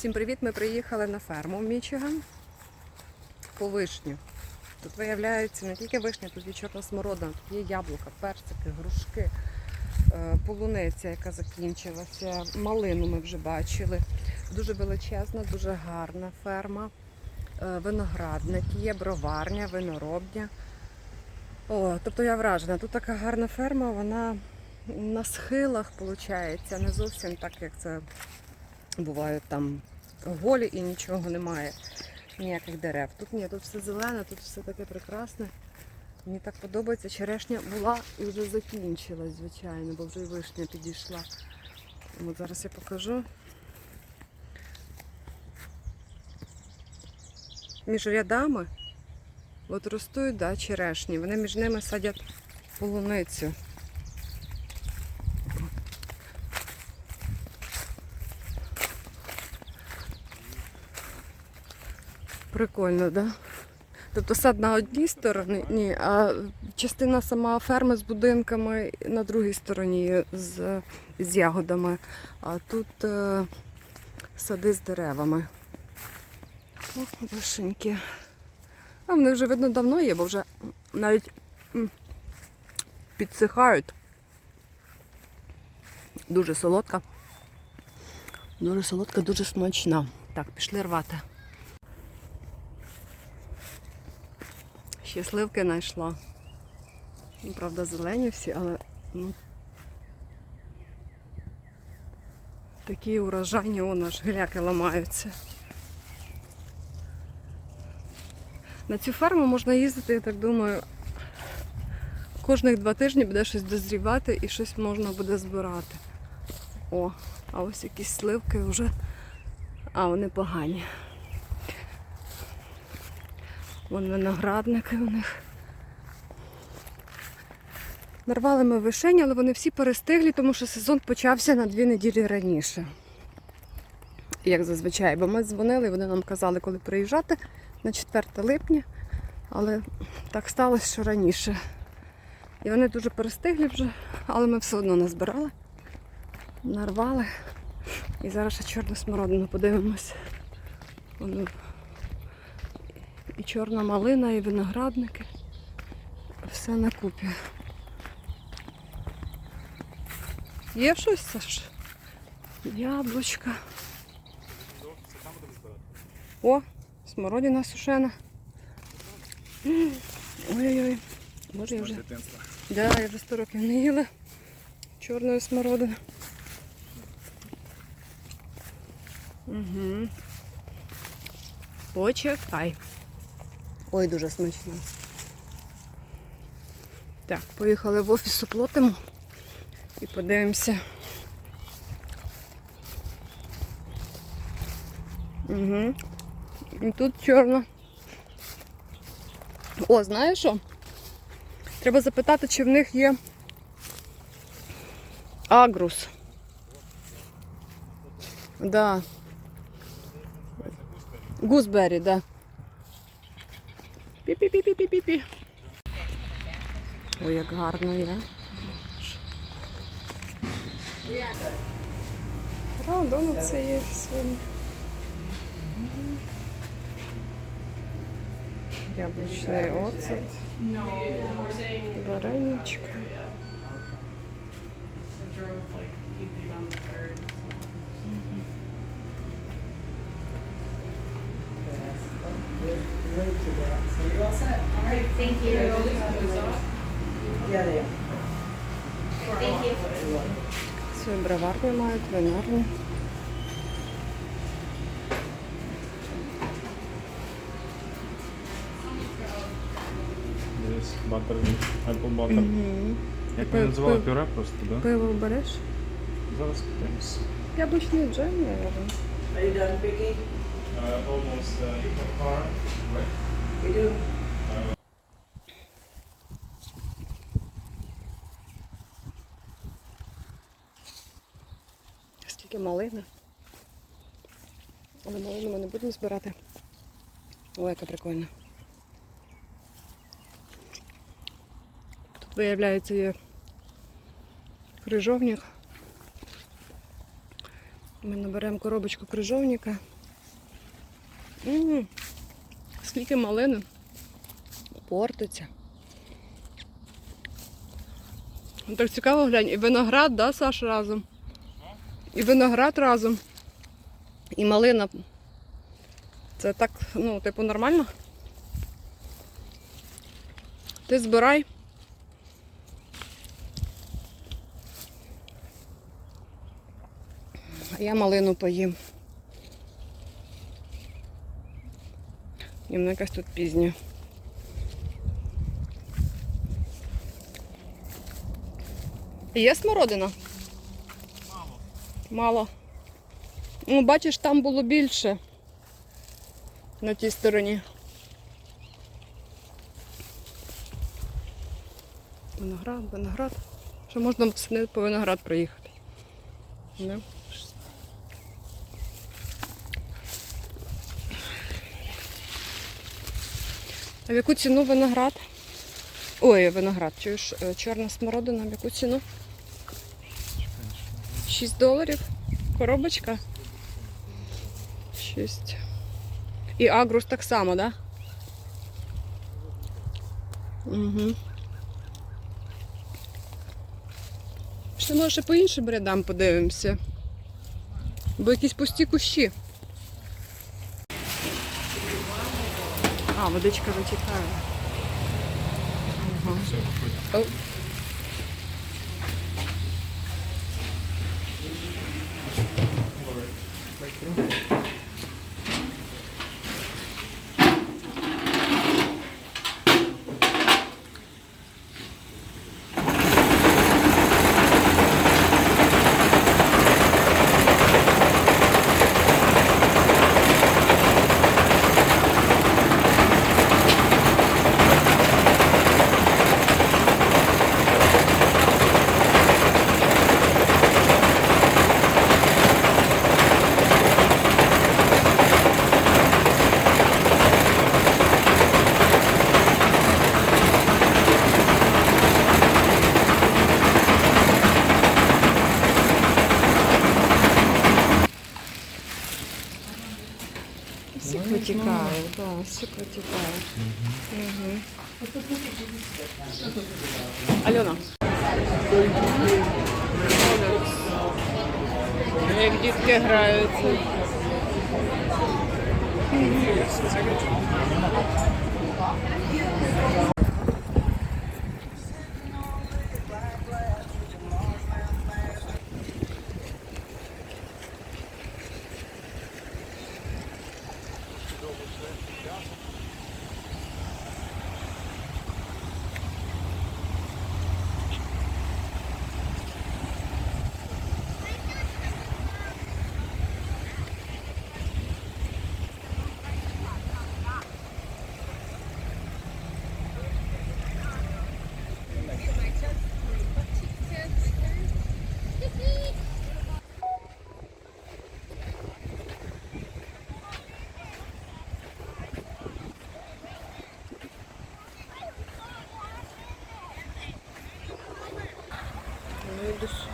Всім привіт! Ми приїхали на ферму в Мічиган по вишню. Тут виявляється не тільки вишня, тут є чорна смородина, тут є яблука, персики, грушки, е, полуниця, яка закінчилася, малину ми вже бачили. Дуже величезна, дуже гарна ферма, е, виноградник, є броварня, виноробня. О, тобто я вражена. Тут така гарна ферма, вона на схилах, виходить, не зовсім так, як це бувають там голі і нічого немає, ніяких дерев. Тут ні, тут все зелене, тут все таке прекрасне. Мені так подобається. Черешня була і вже закінчилась, звичайно, бо вже і вишня підійшла. От зараз я покажу. Між рядами от ростуть да, черешні. Вони між ними садять полуницю. Прикольно, да? Тобто сад на одній стороні, ні, а частина сама ферми з будинками на другій стороні з, з ягодами. А тут е, сади з деревами. О, вишеньки. А вони вже видно давно є, бо вже навіть підсихають. Дуже солодка. Дуже солодка, дуже смачна. Так, пішли рвати. Ще сливки знайшла. Ну, Правда, зелені всі, але ну, такі урожайні, он аж гіляки ламаються. На цю ферму можна їздити, я так думаю, кожних два тижні буде щось дозрівати і щось можна буде збирати. О, а ось якісь сливки вже, а вони погані. Вон виноградники у них. Нарвали ми вишень, але вони всі перестиглі, тому що сезон почався на дві неділі раніше. Як зазвичай, бо ми дзвонили, вони нам казали, коли приїжджати на 4 липня, але так сталося, що раніше. І вони дуже перестиглі вже, але ми все одно назбирали, нарвали. І зараз ще чорну смородину подивимось. Воно і чорна малина, і виноградники. Все на купі. Є щось Саш? Яблучка. О, смородина сушена. Ой-ой-ой. Боже, я вже. Да, я вже 100 років не їла. Чорної смородини. Угу. Почекай. Ой, дуже смачно. Так, поїхали в офіс оплатимо і подивимося. Угу. І тут чорно. О, знаєш що? Треба запитати, чи в них є агрус. Да. Гузбері, да. Пі-пі-пі-пі-пі-пі. Ой, як гарно є. Правда, ну це є сьогодні. Яблучний оцет. Вареничка. Thank you. Thank you. Свою броварню мають, винарню. Десь баттер, apple butter. Угу. Як Пи- ми називали пи- пюре просто, да? Пиво береш? Зараз питаємось. Яблучний джем, мабуть. Are you done picking? Uh, almost uh, you have You do? Скільки малини. Але малину ми не будемо збирати. Ой, яка прикольна. Тут виявляється є крижовник. Ми наберемо коробочку крижовника. М, Скільки малини портиться. Ну, Так цікаво глянь. І виноград, да, Саш, разом? І виноград разом. І малина. Це так, ну, типу, нормально? Ти збирай. Я малину поїм. І вона якась тут пізня. Є смородина? Мало. Мало. Ну, бачиш, там було більше на тій стороні. Виноград, виноград. Що можна восени по виноград проїхати? Не? А в яку ціну виноград? Ой, виноград, чуєш, е, чорна смородина, в яку ціну? 6 доларів. Коробочка. 6. І агрус так само, так? Да? Угу. Ще може по іншим рядам подивимося. Бо якісь пусті кущі. А, водичка витікає. Ага. О. Сік витікає, так, сік витікає. Угу. Альона. Як дітки граються. Ну, Johnson.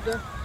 After.